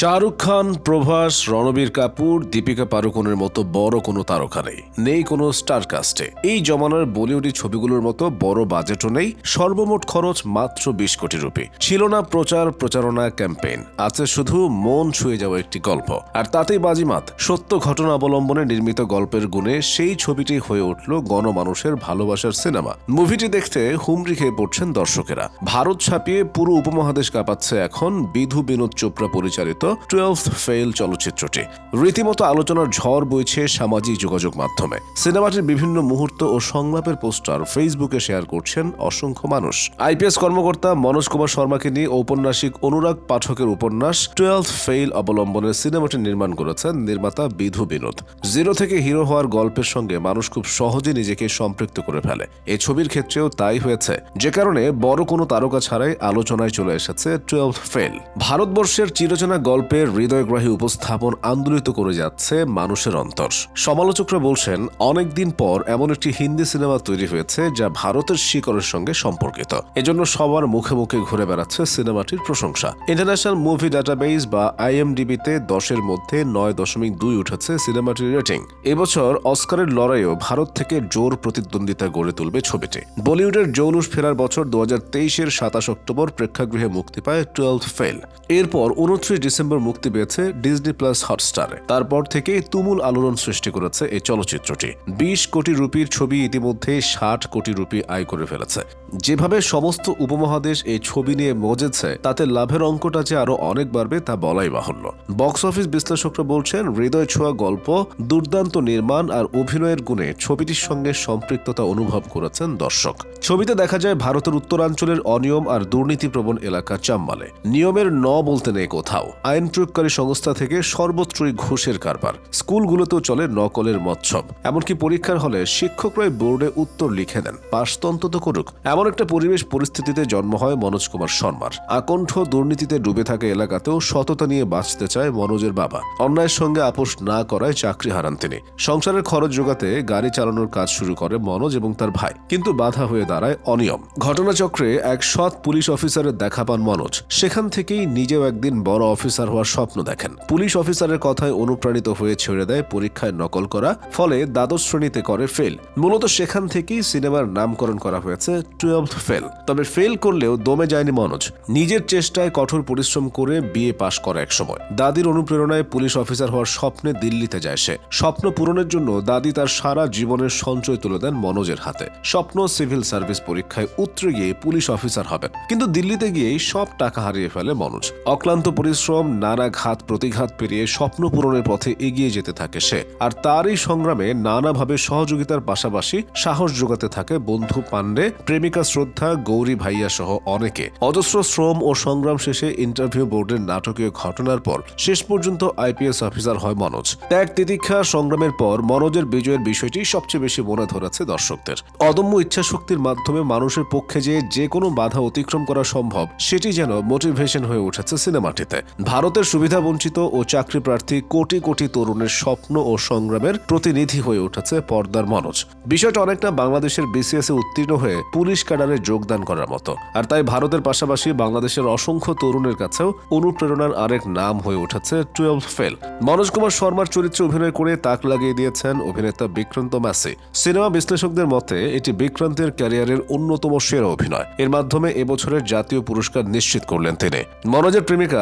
শাহরুখ খান, প্রভাস, রণবীর কাপুর, দীপিকা পাড়ুকোনের মতো বড় কোনো তারকা নেই। নেই কোনো স্টার কাস্টে এই জমানার বলিউডি ছবিগুলোর মতো বড় বাজেটও নেই, সর্বমোট খরচ মাত্র বিশ কোটি রুপি। ছিল না প্রচার, প্রচারণা, ক্যাম্পেইন। আছে শুধু মন ছুঁয়ে যাওয়া একটি গল্প। আর তাতেই বাজিমাত। সত্য ঘটনা অবলম্বনে নির্মিত গল্পের গুণে সেই ছবিটি হয়ে উঠল গণমানুষের ভালোবাসার সিনেমা। মুভিটি দেখতে হুমড়ি খেয়ে পড়ছেন দর্শকেরা। ভারত ছাপিয়ে পুরো উপমহাদেশ কাঁপাচ্ছে এখন বিধু বিনোদ চোপড়া পরিচালিত টুয়েলভ ফেল চলচ্চিত্রটি। রীতিমতো আলোচনার ঝড় বইছে সামাজিক যোগাযোগ মাধ্যমে। সিনেমাটির বিভিন্ন মুহূর্ত ও সংলাপের পোস্টার ফেসবুকে শেয়ার করছেন অসংখ্য মানুষ। আইপিএস কর্মকর্তা মনোজ কুমার শর্মাকে নিয়ে ঔপন্যাসিক অনুরাগ পাঠকের উপন্যাস টুয়েলভ ফেইল অবলম্বনে সিনেমাটি নির্মাণ করেছেন নির্মাতা বিধু বিনোদ। জিরো থেকে হিরো হওয়ার গল্পের সঙ্গে মানুষ খুব সহজে নিজেকে সম্পৃক্ত করে ফেলে। এই ছবির ক্ষেত্রেও তাই হয়েছে। যে কারণে বড় কোনো তারকা ছাড়াই আলোচনায় চলে এসেছে টুয়েলভ ফেল ভারতবর্ষের চিরচেনা গল্পের হৃদয়গ্রাহী উপস্থাপন আন্দোলিত করে যাচ্ছে মানুষের অন্তর। সমালোচকরা বলছেন, অনেকদিন পর এমন একটি হিন্দি সিনেমা তৈরি হয়েছে যা ভারতের শিকড়ের সঙ্গে সম্পর্কিত। এজন্য সবার মুখে মুখে ঘুরে বেড়াচ্ছে সিনেমাটির প্রশংসা। ইন্টারন্যাশনাল মুভি ডাটাবেস বা আইএমডিবিতে দশের মধ্যে নয় দশমিক দুই উঠেছে সিনেমাটির রেটিং। এবছর অস্কারের লড়াইও ভারত থেকে জোর প্রতিদ্বন্দ্বিতা গড়ে তুলবে ছবিটি। বলিউডের যৌনুষ ফেরার বছর দু হাজার তেইশের সাতাশ অক্টোবর প্রেক্ষাগৃহে মুক্তি পায় টুয়েলভ ফেল। এরপর উনত্রিশ ডিসেম্বর মুক্তি পেয়েছে ডিজনি প্লাস হটস্টারে তারপর থেকে তুমুল আলোড়ন সৃষ্টি করেছে এই চলচ্চিত্রটি। বিশ কোটি রুপির ছবি ইতিমধ্যে ষাট কোটি রুপি আয় করে ফেলেছে। যেভাবে সমস্ত উপমহাদেশ এই ছবি নিয়ে মজেছে, তাতে লাভের অঙ্কটা যে আরও অনেক বাড়বে তা বলাই বাহুল্য। বক্স অফিস বিশ্লেষকরা বলছেন, হৃদয় ছোঁয়া গল্প, দুর্দান্ত নির্মাণ আর অভিনয়ের গুণে ছবিটির সঙ্গে সম্পৃক্ততা অনুভব করেছেন দর্শক। ছবিতে দেখা যায় ভারতের উত্তরাঞ্চলের অনিয়ম আর দুর্নীতিপ্রবণ এলাকা চাম্মালে। নিয়মের ন বলতে নেই কোথাও। আইন প্রয়োগকারী সংস্থা থেকে সর্বত্রই ঘুষের কারবার। স্কুলগুলোতেও চলে নকলের মৎসব। এমনকি পরীক্ষার হলে শিক্ষকরাই বোর্ডে উত্তর লিখে দেন। পাশ তো করুক। এমন একটা পরিবেশ পরিস্থিতিতে জন্ম হয় মনোজ কুমার শর্মার। আকণ্ঠ দুর্নীতিতে ডুবে থাকা এলাকাতেও সততা নিয়ে বাঁচতে চায় মনোজের বাবা। অন্যায়ের সঙ্গে আপোষ না করায় চাকরি হারান তিনি। সংসারের খরচ জোগাতে গাড়ি চালানোর কাজ শুরু করে মনোজ এবং তার ভাই। কিন্তু বাধা হয়ে দাঁড়ায় অনিয়ম। ঘটনাচক্রে এক সৎ পুলিশ অফিসারের দেখা পান মনোজ। সেখান থেকেই নিজেও একদিন বড় অফিসার হওয়ার স্বপ্ন দেখেন। পুলিশ অফিসারের কথায় অনুপ্রাণিত হয়ে ছেড়ে দেয় পরীক্ষায় নকল করা, ফলে দ্বাদশ শ্রেণীতে করে ফেল। মূলত সেখান থেকেই সিনেমার নামকরণ করা হয়েছে টুয়েলভ ফেল। তবে ফেল করলেও দমে যায়নি মনোজ। নিজের চেষ্টায় কঠোর পরিশ্রম করে বিয়ে পাশ করে এক সময় দাদির অনুপ্রেরণায় পুলিশ অফিসার হওয়ার স্বপ্নে দিল্লিতে যায় সে। স্বপ্ন পূরণের জন্য দাদি তার সারা জীবনের সঞ্চয় তুলে দেন মনোজের হাতে। স্বপ্ন সিভিল সার্ভিস পরীক্ষায় উতরে গিয়ে পুলিশ অফিসার হবেন। কিন্তু দিল্লিতে গিয়েই সব টাকা হারিয়ে ফেলে মনোজ। অক্লান্ত পরিশ্রম নানা ঘাত প্রতিঘাত পেরিয়ে স্বপ্ন পূরণের পথে এগিয়ে যেতে থাকে সে। আর তারই সংগ্রামে নানাভাবে সহযোগিতার পাশাপাশি সাহস যোগাতে থাকে বন্ধু পাণ্ডে, প্রেমিকা শ্রদ্ধা, গৌরী ভাইয়া সহ অনেকে। অজস্র শ্রম ও সংগ্রাম শেষে ইন্টারভিউ বোর্ডের নাটকীয় ঘটনার পর শেষ পর্যন্ত আইপিএস অফিসার হয় মনোজ। ত্যাগ তিতিক্ষা সংগ্রামের পর মনোজের বিজয়ের বিষয়টি সবচেয়ে বেশি মনে ধরেছে দর্শকদের। অদম্য ইচ্ছাশক্তির মাধ্যমে মানুষের পক্ষে যে যে কোনো বাধা অতিক্রম করা সম্ভব, সেটি যেন মোটিভেশন হয়ে উঠেছে সিনেমাটিতে। ভারতের সুবিধা বঞ্চিত ও চাকরি প্রার্থী কোটি কোটি তরুণের স্বপ্ন ও সংগ্রামের প্রতিনিধি হয়ে উঠেছে পর্দার মনোজ। বিষয়টা অনেকটা বাংলাদেশের বিসিএস এ উত্তীর্ণ হয়ে পুলিশ ক্যাডারে যোগদান করার মতো। আর তাই ভারতের পাশাপাশি বাংলাদেশের অসংখ্য তরুণের কাছেও অনুপ্রেরণার আরেক নাম হয়ে উঠেছে টুয়েলভ ফেল। মনোজ কুমার শর্মার চরিত্রে অভিনয় করে তাক লাগিয়ে দিয়েছেন অভিনেতা বিক্রান্ত ম্যাসি। সিনেমা বিশ্লেষকদের মতে, এটি বিক্রান্তের ক্যারিয়ারের অন্যতম সেরা অভিনয়। এর মাধ্যমে এবছরের জাতীয় পুরস্কার নিশ্চিত করলেন তিনি। মনোজের প্রেমিকা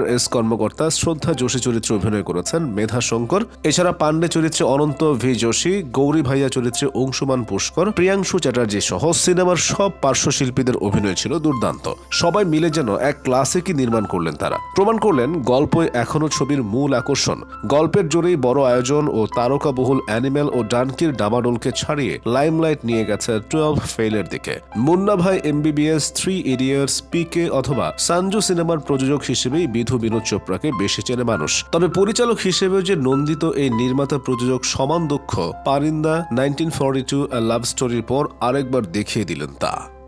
আইআরএস কর্মকর্তা শ্রদ্ধা যোশী চরিত্রে অভিনয় করেছেন মেধা শঙ্কর। এছাড়া পান্ডে চরিত্রে অনন্ত ভি যোশী, গৌরী ভাইয়া চরিত্রে অংশুমান পুষ্কর, প্রিয়াংশু চ্যাটার্জি সহ সিনেমার সব পার্শ্বশিল্পীদের অভিনয় ছিল দুর্দান্ত। সবাই মিলে যেন এক ক্লাসিকই নির্মাণ করলেন তারা। প্রমাণ করলেন গল্প এখনও ছবির মূল আকর্ষণ। গল্পের জোরেই বড় আয়োজন ও তারকাবহুল অ্যানিমেল ও ডানকির ডামাডোলকে ছাড়িয়ে লাইমলাইট নিয়ে গেছে টুয়েলভ ফেইলের দিকে। মুন্না ভাই, এমবিবিএস, থ্রি ইডিয়ার্স পিকে অথবা সানজু সিনেমার প্রযোজক হিসেবেই বিধু বিনোদ চোপড়াকে বেশি চেনে মানুষ। তবে পরিচালক হিসেবেও যে নন্দিত এই নির্মাতা প্রযোজক সমান দক্ষ Parinda nineteen forty two love স্টোরির পর আরেকবার দেখিয়ে দিলেন তা।